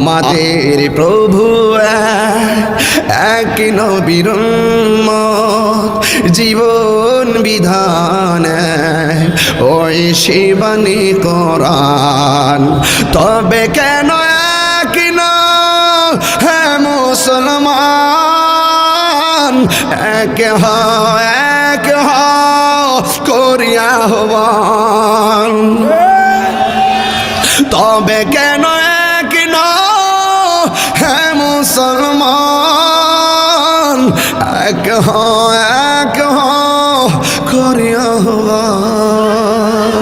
আমাদের প্রভু এক নবীর জীবন বিধান, ওই শিবানী কোরআন। তবে কেন এক মুসলমান, এক হ এক হ করিয়া হবান তবে কেন এক হ এক হ হবান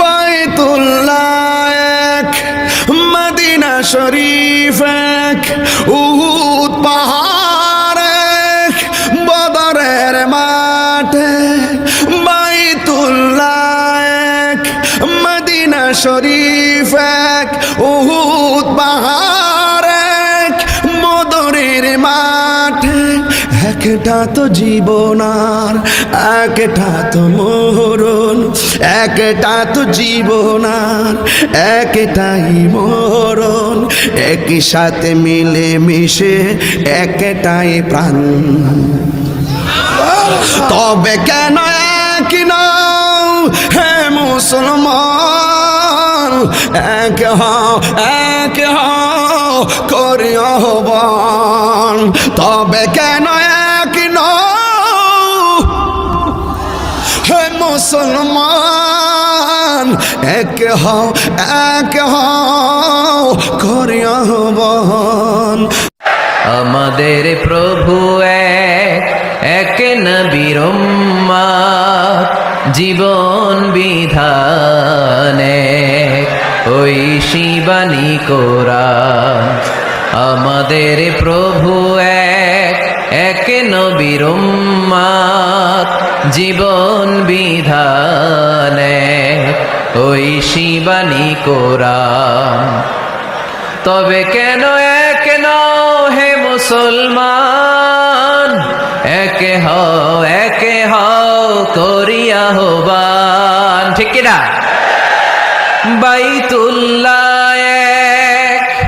বাইতুল্লাহ এক, মদিনা শরীফ এক, উহুদ পাহাড় এক, বদরের মাঠে। বাইতুল্লাহ এক, মদিনা শরীফ এক, উহুদ পাহাড় একটা তো জীবনার একটা তো মরণ। একটা তো জীবনার একটাই মরণ। একই সাথে মিলে মিশে একটাই প্রাণ। তবে কেন এক নাও হে মুসলমান? এক হও এক হও করিও তবে কেন মুসলমান। এক হও এক হও করিও হবান আমাদের প্রভু এক নবীর জীবন বিধানে ওই শিবানী কোরআন। আমাদের প্রভু এক এক নবীর জীবন বিধানে, ওই শিবানী কোরআন। তবে কেন এক হে মুসলমান? একে হও একে হও করিয়া হবান ঠিক কিনা বাইতুল্লাহ এক,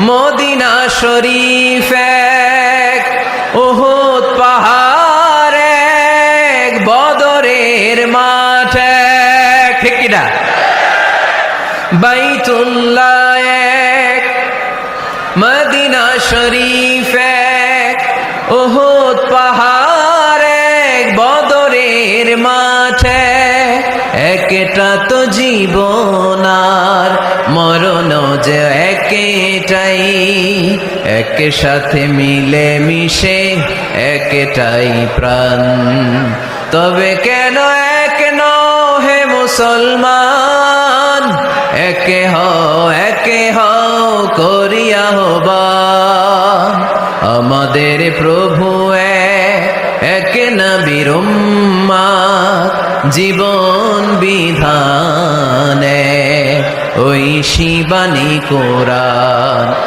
মদিনা শরীফ বদরের মাঠ, ঠিক কিনা? বাইতুল্লাহ এক, মদিনা শরীফ এক ওহুদ পাহাড় এক, বদরের মাঠে। একটা তো জীবন আর মরণ যে একটাই, এক সাথে মিলে মিশে একটাই প্রাণ। তবে কেন মুসলমান। একে হও একে হও করিয়া হবা। আমাদের প্রভু এক, নবীর উম্মাত, জীবন বিধানে ওই শিবানী কোরআন।